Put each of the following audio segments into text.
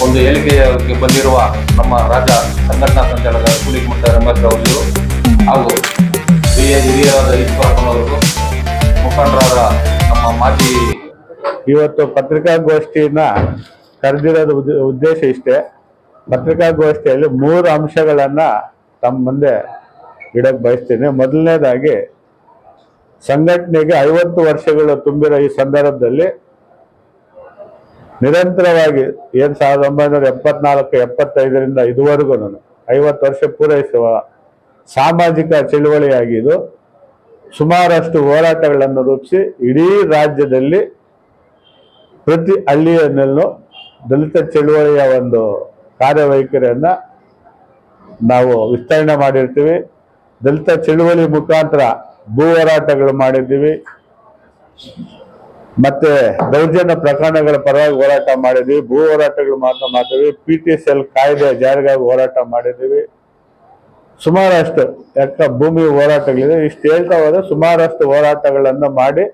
ವೇದಿಕೆಗೆ ಬಂದಿರುವ ನಮ್ಮ ರಾಜ ಸಂಘಟನಾ ಸಂಚಾಲಕ ಕೂಲಿ ಮುಂಡ ರಮೇಶ್ ಅವರು ಹಾಗೂ ಹಿರಿಯ ಹಿರಿಯರಾದ ಈಶ್ವರಪ್ಪನವರಿಗೂ ಮುಖಂಡರಾದ ನಮ್ಮ ಮಾಜಿ ಇವತ್ತು ಪತ್ರಿಕಾಗೋಷ್ಠಿಯನ್ನ ಕರೆದಿರೋದು ಉದ್ದ- ಉದ್ದೇಶ ಇಷ್ಟೇ. ಪತ್ರಿಕಾಗೋಷ್ಠಿಯಲ್ಲಿ ಮೂರು ಅಂಶಗಳನ್ನ ತಮ್ಮ ಮುಂದೆ ಇಡಕ್ ಬಯಸ್ತೀನಿ. ಮೊದಲನೇದಾಗಿ ಸಂಘಟನೆಗೆ ಐವತ್ತು ವರ್ಷಗಳು ತುಂಬಿರೋ ಈ ಸಂದರ್ಭದಲ್ಲಿ ನಿರಂತರವಾಗಿ ಏನ್ ಸಾವಿರದ ಒಂಬೈನೂರ ಎಪ್ಪತ್ನಾಲ್ಕು ಎಪ್ಪತ್ತೈದರಿಂದ ಇದುವರೆಗೂ ಐವತ್ತು ವರ್ಷ ಪೂರೈಸುವ ಸಾಮಾಜಿಕ ಚಳುವಳಿಯಾಗಿದ್ದು ಸುಮಾರಷ್ಟು ಹೋರಾಟಗಳನ್ನು ರೂಪಿಸಿ ಇಡೀ ರಾಜ್ಯದಲ್ಲಿ ಪ್ರತಿ ಹಳ್ಳಿಯಲ್ಲೂ ದಲಿತ ಚಳುವಳಿಯ ಒಂದು ಕಾರ್ಯವೈಖರಿಯನ್ನ ನಾವು ವಿಸ್ತರಣೆ ಮಾಡಿರ್ತೀವಿ. ದಲಿತ ಚಳುವಳಿ ಮುಖಾಂತರ ಭೂ ಹೋರಾಟಗಳು ಮಾಡಿದ್ದೀವಿ. ಮತ್ತೆ ದೌರ್ಜನ್ಯ ಪ್ರಕರಣಗಳ ಪರವಾಗಿ ಹೋರಾಟ ಮಾಡಿದ್ವಿ. ಭೂ ಹೋರಾಟಗಳು ಮಾತ್ರ ಮಾಡ್ತೀವಿ. ಪಿ ಟಿ ಎಲ್ ಕಾಯ್ದೆ ಜಾರಿಗಾಗಿ ಹೋರಾಟ ಮಾಡಿದ್ದೀವಿ. ಸುಮಾರಷ್ಟು ಯಾಕ ಭೂಮಿ ಹೋರಾಟಗಳಿದೆ. ಇಷ್ಟು ಹೇಳ್ತಾ ಹೋದ್ರೆ ಸುಮಾರಷ್ಟು ಹೋರಾಟಗಳನ್ನು ಮಾಡಿ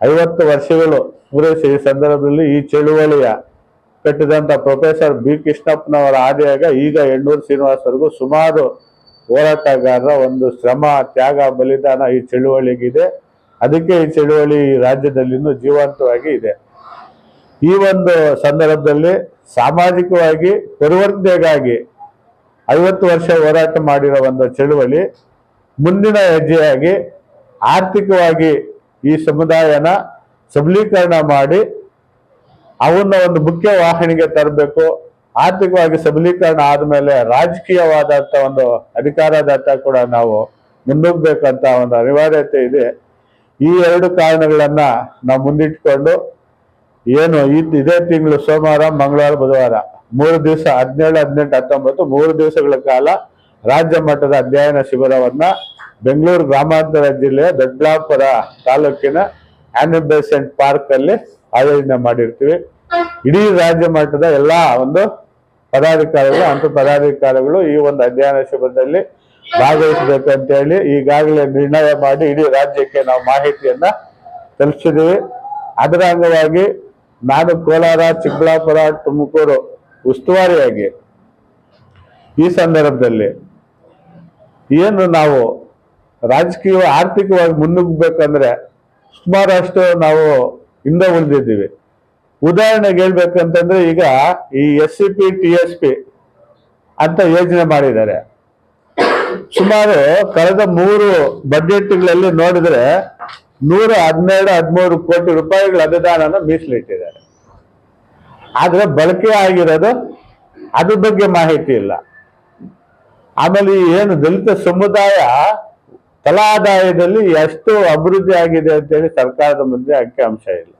ಐವತ್ತು ವರ್ಷಗಳು ಪೂರೈಸಿ. ಈ ಸಂದರ್ಭದಲ್ಲಿ ಈ ಚಳುವಳಿಯ ಕಟ್ಟಿದಂಥ ಪ್ರೊಫೆಸರ್ ಬಿ ಕೃಷ್ಣಪ್ಪನವರ ಆದಿಯಾಗ ಈಗ ಎಣ್ಣೂರು ಶ್ರೀನಿವಾಸರಿಗೂ ಸುಮಾರು ಹೋರಾಟಗಾರರ ಒಂದು ಶ್ರಮ, ತ್ಯಾಗ, ಬಲಿದಾನ ಈ ಚಳುವಳಿಗಿದೆ. ಅದಕ್ಕೆ ಈ ಚಳುವಳಿ ಈ ರಾಜ್ಯದಲ್ಲಿ ಇನ್ನೂ ಜೀವಂತವಾಗಿ ಇದೆ. ಈ ಒಂದು ಸಂದರ್ಭದಲ್ಲಿ ಸಾಮಾಜಿಕವಾಗಿ ಪರಿವರ್ತನೆಗಾಗಿ ಐವತ್ತು ವರ್ಷ ಹೋರಾಟ ಮಾಡಿರೋ ಒಂದು ಚಳುವಳಿ ಮುಂದಿನ ಹೆಜ್ಜೆಯಾಗಿ ಆರ್ಥಿಕವಾಗಿ ಈ ಸಮುದಾಯನ ಸಬಲೀಕರಣ ಮಾಡಿ ಅವನ್ನ ಒಂದು ಮುಖ್ಯ ವಾಹಿನಿಗೆ ತರಬೇಕು. ಆರ್ಥಿಕವಾಗಿ ಸಬಲೀಕರಣ ಆದಮೇಲೆ ರಾಜಕೀಯವಾದಂತ ಒಂದು ಅಧಿಕಾರದತ್ತ ಕೂಡ ನಾವು ಮುನ್ನುಗ್ಬೇಕಂತ ಒಂದು ಅನಿವಾರ್ಯತೆ ಇದೆ. ಈ ಎರಡು ಕಾರಣಗಳನ್ನ ನಾವು ಮುಂದಿಟ್ಕೊಂಡು ಏನು ಇದ್- ತಿಂಗಳು ಸೋಮವಾರ, ಮಂಗಳವಾರ, ಬುಧವಾರ, ಮೂರು ದಿವಸ ಹದಿನೇಳು, ಹದಿನೆಂಟು, ಹತ್ತೊಂಬತ್ತು, ಮೂರು ದಿವಸಗಳ ಕಾಲ ರಾಜ್ಯ ಮಟ್ಟದ ಅಧ್ಯಯನ ಶಿಬಿರವನ್ನ ಬೆಂಗಳೂರು ಗ್ರಾಮಾಂತರ ಜಿಲ್ಲೆಯ ದೊಡ್ಡಬಳ್ಳಾಪುರ ತಾಲೂಕಿನ ಆನಿಬೆಸೆಂಟ್ ಪಾರ್ಕ್ ಅಲ್ಲಿ ಆಯೋಜನೆ ಮಾಡಿರ್ತೀವಿ. ಇಡೀ ರಾಜ್ಯ ಮಟ್ಟದ ಎಲ್ಲಾ ಒಂದು ಪದಾಧಿಕಾರಿಗಳು ಅಂತ ಪದಾಧಿಕಾರಿಗಳು ಈ ಒಂದು ಅಧ್ಯಯನ ಶಿಬಿರದಲ್ಲಿ ಭಾಗವಹಿಸಬೇಕು ಅಂತ ಹೇಳಿ ಈಗಾಗಲೇ ನಿರ್ಣಯ ಮಾಡಿ ಇಡೀ ರಾಜ್ಯಕ್ಕೆ ನಾವು ಮಾಹಿತಿಯನ್ನ ತಲುಪಿಸಿದ್ದೀವಿ. ಅದರ ಅಂಗವಾಗಿ ನಾನು ಕೋಲಾರ, ಚಿಕ್ಕಬಳ್ಳಾಪುರ, ತುಮಕೂರು ಉಸ್ತುವಾರಿಯಾಗಿ ಈ ಸಂದರ್ಭದಲ್ಲಿ ಏನು ನಾವು ರಾಜಕೀಯ ಆರ್ಥಿಕವಾಗಿ ಮುನ್ನುಗ್ಬೇಕಂದ್ರೆ ಸುಮಾರಷ್ಟು ನಾವು ಹಿಂದೆ ಉಳಿದಿದ್ದೀವಿ. ಉದಾಹರಣೆಗೆ ಹೇಳ್ಬೇಕಂತಂದ್ರೆ ಈಗ ಈ S C P T S P ಅಂತ ಯೋಜನೆ ಮಾಡಿದ್ದಾರೆ. ಸುಮಾರು ಕಳೆದ ಮೂರು ಬಜೆಟ್ಗಳಲ್ಲಿ ನೋಡಿದ್ರೆ ನೂರ ಹದಿನೇಳು ಹದಿಮೂರು ಕೋಟಿ ರೂಪಾಯಿಗಳ ಅನುದಾನನ ಮೀಸಲಿಟ್ಟಿದ್ದಾರೆ. ಆದ್ರೆ ಬಳಕೆ ಆಗಿರೋದು ಅದ್ರ ಬಗ್ಗೆ ಮಾಹಿತಿ ಇಲ್ಲ. ಆಮೇಲೆ ಏನು ದಲಿತ ಸಮುದಾಯ ತಲಾ ಆದಾಯದಲ್ಲಿ ಎಷ್ಟು ಅಭಿವೃದ್ಧಿ ಆಗಿದೆ ಅಂತೇಳಿ ಸರ್ಕಾರದ ಮುಂದೆ ಅಂಕಿಅಂಶ ಇಲ್ಲ.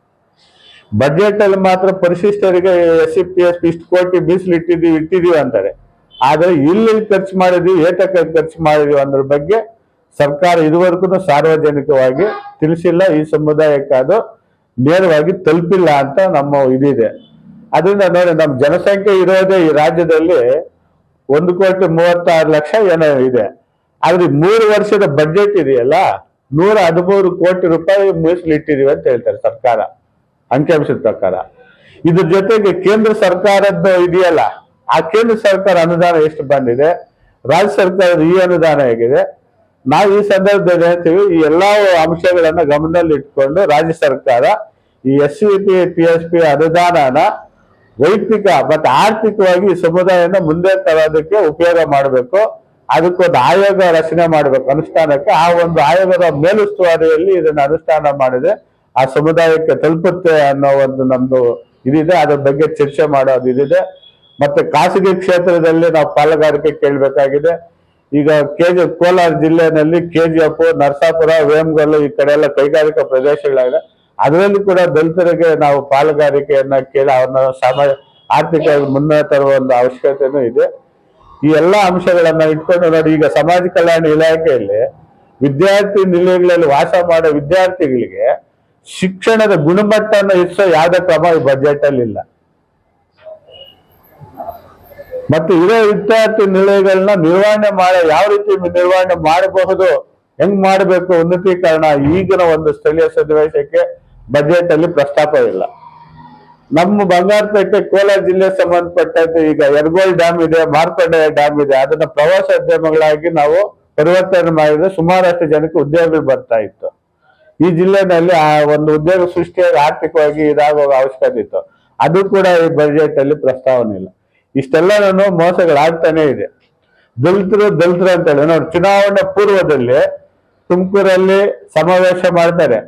ಬಜೆಟ್ ಅಲ್ಲಿ ಮಾತ್ರ ಪರಿಶಿಷ್ಟರಿಗೆ ಎಸ್ ಸಿ ಪಿ ಎಸ್ ಇಷ್ಟು ಕೋಟಿ ಮೀಸಲಿಟ್ಟಿದೀವಿ ಇಟ್ಟಿದೀವಿ ಅಂತಾರೆ. ಆದ್ರೆ ಇಲ್ಲಿ ಖರ್ಚು ಮಾಡಿದ್ವಿ ಏತಕ್ಕೆ ಖರ್ಚು ಮಾಡಿದ್ವಿ ಅನ್ನೋದ್ರ ಬಗ್ಗೆ ಸರ್ಕಾರ ಇದುವರೆಗೂ ಸಾರ್ವಜನಿಕವಾಗಿ ತಿಳಿಸಿಲ್ಲ, ಈ ಸಮುದಾಯಕ್ಕೆ ಅದು ನೇರವಾಗಿ ತಲುಪಿಲ್ಲ ಅಂತ ನಮ್ಮ ಇದಿದೆ. ಅದರಿಂದ ನೋಡಿ ನಮ್ಮ ಜನಸಂಖ್ಯೆ ಇರೋದೇ ಈ ರಾಜ್ಯದಲ್ಲಿ ಒಂದು ಕೋಟಿ ಮೂವತ್ತಾರು ಲಕ್ಷ ಏನೋ ಇದೆ. ಆದ್ರೆ ಮೂರು ವರ್ಷದ ಬಜೆಟ್ ಇದೆಯಲ್ಲ, ನೂರ ಹದಿಮೂರು ಕೋಟಿ ರೂಪಾಯಿ ಮೀಸಲಿಟ್ಟಿದೀವಿ ಅಂತ ಹೇಳ್ತಾರೆ ಸರ್ಕಾರ, ಅಂಕಿಅಂಶದ ಪ್ರಕಾರ. ಇದ್ರ ಜೊತೆಗೆ ಕೇಂದ್ರ ಸರ್ಕಾರದ್ದು ಇದೆಯಲ್ಲ ಆ ಕೇಂದ್ರ ಸರ್ಕಾರ ಅನುದಾನ ಎಷ್ಟು ಬಂದಿದೆ? ರಾಜ್ಯ ಸರ್ಕಾರದ ಈ ಅನುದಾನ ಹೇಗಿದೆ? ನಾವು ಈ ಸಂದರ್ಭದಲ್ಲಿ ಹೇಳ್ತೀವಿ, ಈ ಎಲ್ಲಾ ಅಂಶಗಳನ್ನ ಗಮನದಲ್ಲಿ ಇಟ್ಕೊಂಡು ರಾಜ್ಯ ಸರ್ಕಾರ ಈ S C P P S P ಅನುದಾನನ ವೈಯಕ್ತಿಕ ಮತ್ತು ಆರ್ಥಿಕವಾಗಿ ಈ ಸಮುದಾಯನ ಮುಂದೆ ತರೋದಕ್ಕೆ ಉಪಯೋಗ ಮಾಡಬೇಕು. ಅದಕ್ಕೊಂದು ಆಯೋಗ ರಚನೆ ಮಾಡಬೇಕು. ಅನುಷ್ಠಾನಕ್ಕೆ ಆ ಒಂದು ಆಯೋಗದ ಮೇಲುಸ್ತುವಾರಿಯಲ್ಲಿ ಇದನ್ನು ಅನುಷ್ಠಾನ ಮಾಡಿದೆ. ಆ ಸಮುದಾಯಕ್ಕೆ ತಲುಪುತ್ತೆ ಅನ್ನೋ ಒಂದು ನಮ್ದು ಇದಿದೆ. ಅದ್ರ ಬಗ್ಗೆ ಚರ್ಚೆ ಮಾಡೋದು ಇದಿದೆ ಮತ್ತೆ ಖಾಸಗಿ ಕ್ಷೇತ್ರದಲ್ಲಿ ನಾವು ಪಾಲುಗಾರಿಕೆ ಕೇಳಬೇಕಾಗಿದೆ. ಈಗ ಕೆಜಿ ಕೋಲಾರ ಜಿಲ್ಲೆನಲ್ಲಿ ಕೆಜಿಎಫ್ ನರಸಾಪುರ, ವೇಮಗಲ್ಲು ಈ ಕಡೆ ಎಲ್ಲ ಕೈಗಾರಿಕಾ ಪ್ರದೇಶಗಳಾಗಿದೆ ಅದರಲ್ಲಿ ಕೂಡ ದಲಿತರಿಗೆ ನಾವು ಪಾಲುಗಾರಿಕೆಯನ್ನ ಕೇಳಿ ಅವ್ರನ್ನ ಸಮಾಜ ಆರ್ಥಿಕವಾಗಿ ಮುನ್ನ ತರುವ ಒಂದು ಅವಶ್ಯಕತೆನೂ ಇದೆ. ಈ ಎಲ್ಲ ಅಂಶಗಳನ್ನ ಇಟ್ಕೊಂಡು ನೋಡಿ, ಈಗ ಸಮಾಜ ಕಲ್ಯಾಣ ಇಲಾಖೆಯಲ್ಲಿ ವಿದ್ಯಾರ್ಥಿ ನಿಲಯಗಳಲ್ಲಿ ವಾಸ ಮಾಡೋ ವಿದ್ಯಾರ್ಥಿಗಳಿಗೆ ಶಿಕ್ಷಣದ ಗುಣಮಟ್ಟನ ಹೆಚ್ಚಿಸೋ ಯಾವುದೇ ಕ್ರಮ ಈ ಬಜೆಟ್ ಅಲ್ಲಿ ಇಲ್ಲ ಮತ್ತೆ ಇರೋ ವಿದ್ಯಾರ್ಥಿ ನಿಲಯಗಳನ್ನ ನಿರ್ವಹಣೆ ಮಾಡ ಯಾವ ರೀತಿ ನಿರ್ವಹಣೆ ಮಾಡಬಹುದು, ಹೆಂಗ್ ಮಾಡಬೇಕು ಉನ್ನತೀಕರಣ ಈಗಿನ ಒಂದು ಸ್ಥಳೀಯ ಸನ್ನಿವೇಶಕ್ಕೆ ಬಜೆಟ್ ಅಲ್ಲಿ ಪ್ರಸ್ತಾಪ ಇಲ್ಲ. ನಮ್ಮ ಬಂಗಾರಪೇಟೆ ಕೋಲಾರ ಜಿಲ್ಲೆ ಸಂಬಂಧಪಟ್ಟಂತೆ ಈಗ ಯರಗೋಳ್ ಡ್ಯಾಮ್ ಇದೆ ಮಾರ್ಕಂಡೆಯ ಡ್ಯಾಮ್ ಇದೆ. ಅದನ್ನ ಪ್ರವಾಸೋದ್ಯಮಗಳಾಗಿ ನಾವು ಪರಿವರ್ತನೆ ಮಾಡಿದ್ರೆ ಸುಮಾರಷ್ಟು ಜನಕ್ಕೆ ಉದ್ಯೋಗಗಳು ಬರ್ತಾ ಇತ್ತು. ಈ ಜಿಲ್ಲೆನಲ್ಲಿ ಆ ಒಂದು ಉದ್ಯೋಗ ಸೃಷ್ಟಿಯಾಗಿ ಆರ್ಥಿಕವಾಗಿ ಇದಾಗುವ ಅವಶ್ಯಕತೆ ಇತ್ತು. ಅದು ಕೂಡ ಈ ಬಜೆಟ್ ಅಲ್ಲಿ ಪ್ರಸ್ತಾವನೆ ಇಲ್ಲ. ಇಷ್ಟೆಲ್ಲನೂ ಮೋಸಗಳಾಗ್ತಾನೆ ಇದೆ. ದಲಿತರು ದಲಿತರು ಅಂತ ಹೇಳಿ ನೋಡಿ, ಚುನಾವಣೆ ಪೂರ್ವದಲ್ಲಿ ತುಮಕೂರಲ್ಲಿ ಸಮಾವೇಶ ಮಾಡ್ತಾರೆ.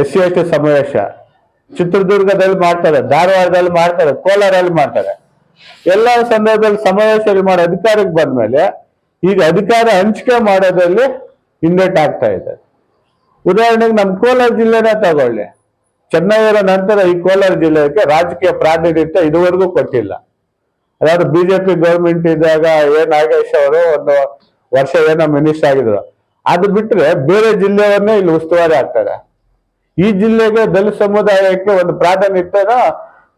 ಎಸ್ ಸಿ ಎಸ್ ಟಿ ಸಮಾವೇಶ. ಚಿತ್ರದುರ್ಗದಲ್ಲಿ ಮಾಡ್ತಾರೆ, ಧಾರವಾಡದಲ್ಲಿ ಮಾಡ್ತಾರೆ, ಕೋಲಾರಲ್ಲಿ ಮಾಡ್ತಾರೆ. ಎಲ್ಲ ಸಂದರ್ಭದಲ್ಲಿ ಸಮಾವೇಶ ಮಾಡಿ ಅಧಿಕಾರಕ್ಕೆ ಬಂದ್ಮೇಲೆ ಈಗ ಅಧಿಕಾರ ಹಂಚಿಕೆ ಮಾಡೋದ್ರಲ್ಲಿ ಇನ್ವೆಟ್ ಆಗ್ತಾ ಇದೆ. ಉದಾಹರಣೆಗೆ ನಮ್ಮ ಕೋಲಾರ ಜಿಲ್ಲೆನೇ ತಗೊಳ್ಳಿ. ಚೆನ್ನೈರ ನಂತರ ಈ ಕೋಲಾರ ಜಿಲ್ಲೆಗೆ ರಾಜಕೀಯ ಪ್ರಾತಿನಿಧ್ಯ ಇದುವರೆಗೂ ಕೊಟ್ಟಿಲ್ಲ. ಅದಾದ್ರು ಬಿಜೆಪಿ ಗೌರ್ಮೆಂಟ್ ಇದ್ದಾಗ ಎ ನಾಗೇಶ್ ಅವರು ಒಂದು ವರ್ಷ ಏನೋ ಮಿನಿಸ್ಟರ್ ಆಗಿದ್ರು. ಅದು ಬಿಟ್ರೆ ಬೇರೆ ಜಿಲ್ಲೆಯವರನ್ನೇ ಇಲ್ಲಿ ಉಸ್ತುವಾರಿ ಆಗ್ತಾರೆ. ಈ ಜಿಲ್ಲೆಗೆ ದಲಿತ ಸಮುದಾಯಕ್ಕೆ ಒಂದು ಪ್ರಾಧಾನ್ಯತೆನ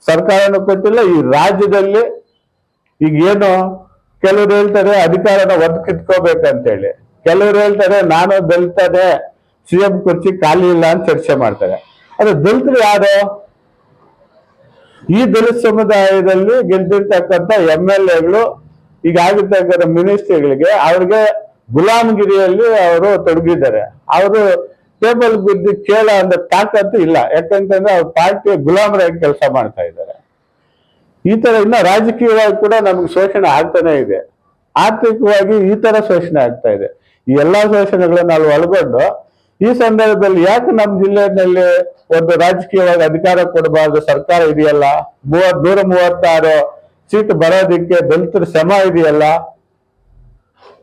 ಸರ್ಕಾರನೂ ಕೊಟ್ಟಿಲ್ಲ, ಈ ರಾಜ್ಯದಲ್ಲಿ ಈಗ ಏನು ಕೆಲವರು ಹೇಳ್ತಾರೆ ಅಧಿಕಾರನ ಕಿತ್ಕೋಬೇಕಂತೇಳಿ. ಕೆಲವರು ಹೇಳ್ತಾರೆ ನಾನು ದಲಿತನೇ ಸಿಎಂ ಕುರ್ಚಿ ಖಾಲಿ ಇಲ್ಲ ಅಂತ ಚರ್ಚೆ ಮಾಡ್ತಾರೆ. ಅದು ದಲಿತರು ಯಾರು? ಈ ದಲಿತ ಸಮುದಾಯದಲ್ಲಿ ಗೆದ್ದಿರ್ತಕ್ಕಂಥ ಎಂ ಎಲ್ ಎಗಳು ಈಗ ಆಗಿರ್ತಕ್ಕಂಥ ಮಿನಿಸ್ಟ್ರಿಗಳಿಗೆ ಅವ್ರಿಗೆ ಗುಲಾಮಗಿರಿಯಲ್ಲಿ ಅವರು ತೊಡಗಿದ್ದಾರೆ. ಅವರು ಟೇಬಲ್ ಗುದ್ದಿ ಕೇಳ ಅಂದ್ರೆ ತಾಕತ್ತು ಇಲ್ಲ. ಯಾಕಂತಂದ್ರೆ ಅವ್ರ ಪಾರ್ಟಿಯ ಗುಲಾಮರಾಗಿ ಕೆಲಸ ಮಾಡ್ತಾ ಇದ್ದಾರೆ. ಈ ತರ ಇನ್ನ ರಾಜಕೀಯವಾಗಿ ಕೂಡ ನಮ್ಗೆ ಶೋಷಣೆ ಆಗ್ತಾನೆ ಇದೆ. ಆರ್ಥಿಕವಾಗಿ ಈ ತರ ಶೋಷಣೆ ಆಗ್ತಾ ಇದೆ. ಈ ಎಲ್ಲಾ ಶೋಷಣೆಗಳನ್ನ ನಾವು ಒಳಗೊಂಡು ಈ ಸಂದರ್ಭದಲ್ಲಿ ಯಾಕೆ ನಮ್ಮ ಜಿಲ್ಲೆಯಲ್ಲಿ ಒಂದು ರಾಜಕೀಯವಾಗಿ ಅಧಿಕಾರ ಕೊಡಬಾರ್ದು, ಸರ್ಕಾರ ಇದೆಯಲ್ಲ? ಮೂವತ್ ನೂರ ಮೂವತ್ತಾರು ಸೀಟ್ ಬರೋದಿಕ್ಕೆ ದಲಿತರ ಶ್ರಮ ಇದೆಯಲ್ಲ?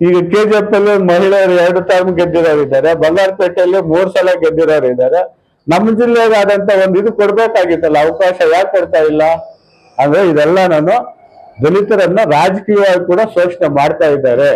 ಈಗ ಕೆಜಿಎಫ್ ಅಲ್ಲಿ ಮಹಿಳೆಯರು ಎರಡು ಟರ್ಮ್ ಗೆದ್ದಿರೋರು ಇದ್ದಾರೆ ಬಂಗಾರಪೇಟೆಯಲ್ಲಿ ಮೂರ್ ಸಲ ಗೆದ್ದಿರೋರು ಇದ್ದಾರೆ ನಮ್ಮ ಜಿಲ್ಲೆಗೆ ಆದಂತ ಒಂದು ಇದು ಕೊಡ್ಬೇಕಾಗಿತ್ತಲ್ಲ, ಅವಕಾಶ ಯಾಕೆ ಕೊಡ್ತಾ ಇಲ್ಲ? ಅಂದ್ರೆ ಇದೆಲ್ಲ ನಾನು ದಲಿತರನ್ನ ರಾಜಕೀಯವಾಗಿ ಕೂಡ ಶೋಷಣೆ ಮಾಡ್ತಾ ಇದ್ದಾರೆ.